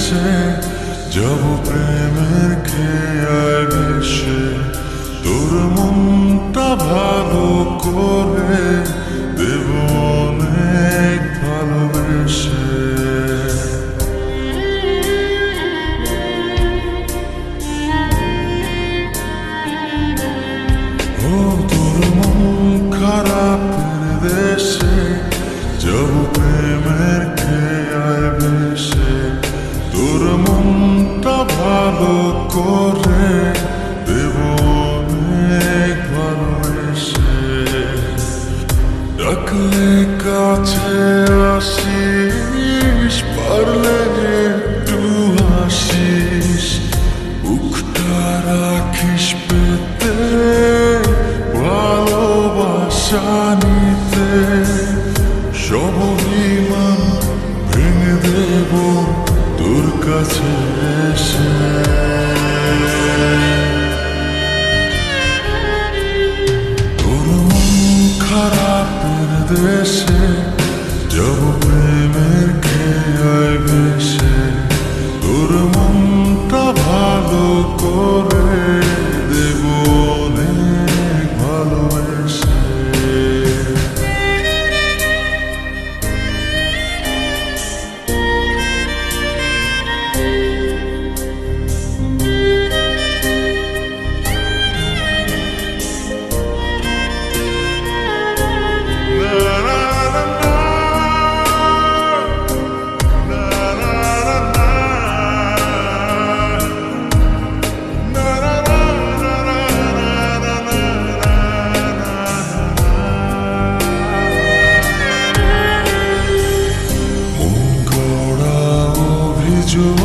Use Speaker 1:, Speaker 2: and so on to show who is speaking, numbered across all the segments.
Speaker 1: দেশে যাব প্রেমের খেয়ায় ভেসে। তোর মনটা ভালো till I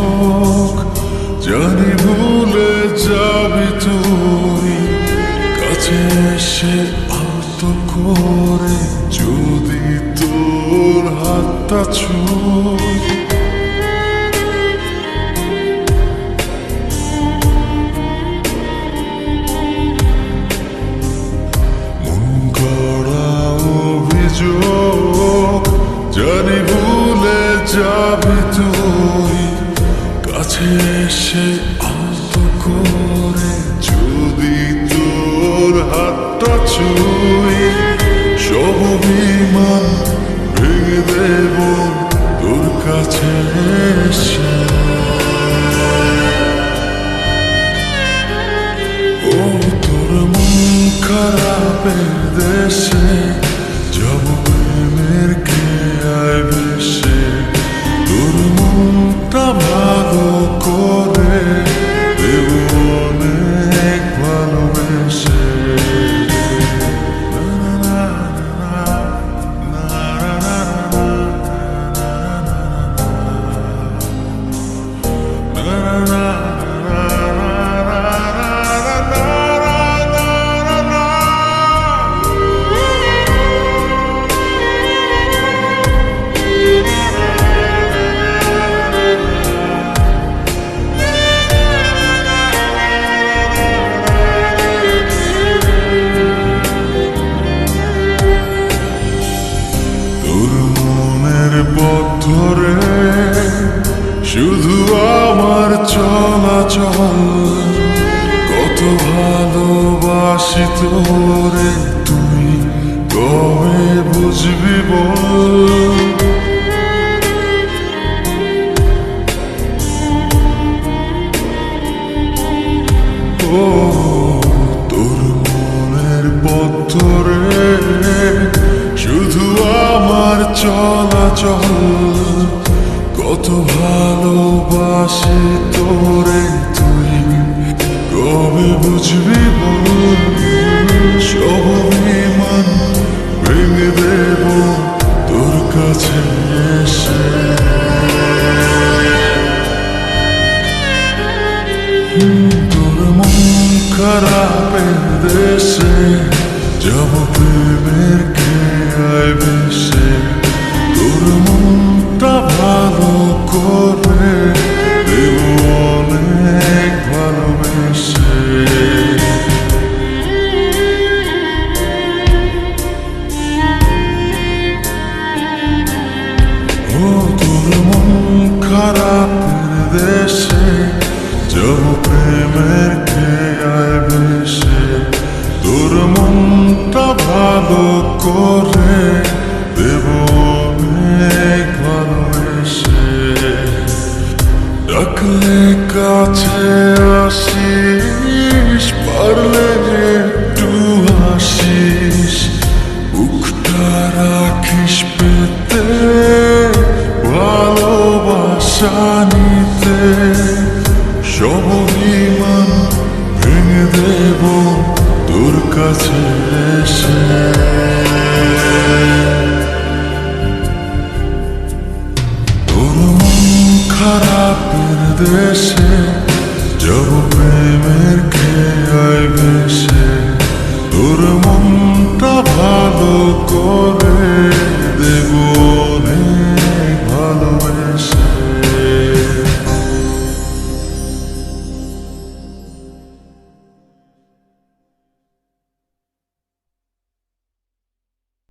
Speaker 1: অভিযোগ জানি ভুলে যাবি তুই। কাছে এসে আলতো করে যদি তোর হাতটা ছুঁই। perderse চলাচল কত ভালোবাসি তোরে তুই কবে বুঝবি তোর মনের পথ ধরে শুধু আমার চলাচল। কত ভালোবাসি তোরে তুই। কবে বুঝবি বল সব অভিমান ভেঙে দেব তোর কাছে এসে। তোর মন খারাপের দেশে যাব প্রেমের খেয়ায় ভেসে তোর মনটা ভালো correr রাখিস পেতে ভালোবাসা নিতে সব অভিমান ভেঙে দেব তোর কাছে এসে তোর মন খারাপের দেশে যাব প্রেমের খেয়ায় ভেসে তোর মনটা ভালো করে দেবো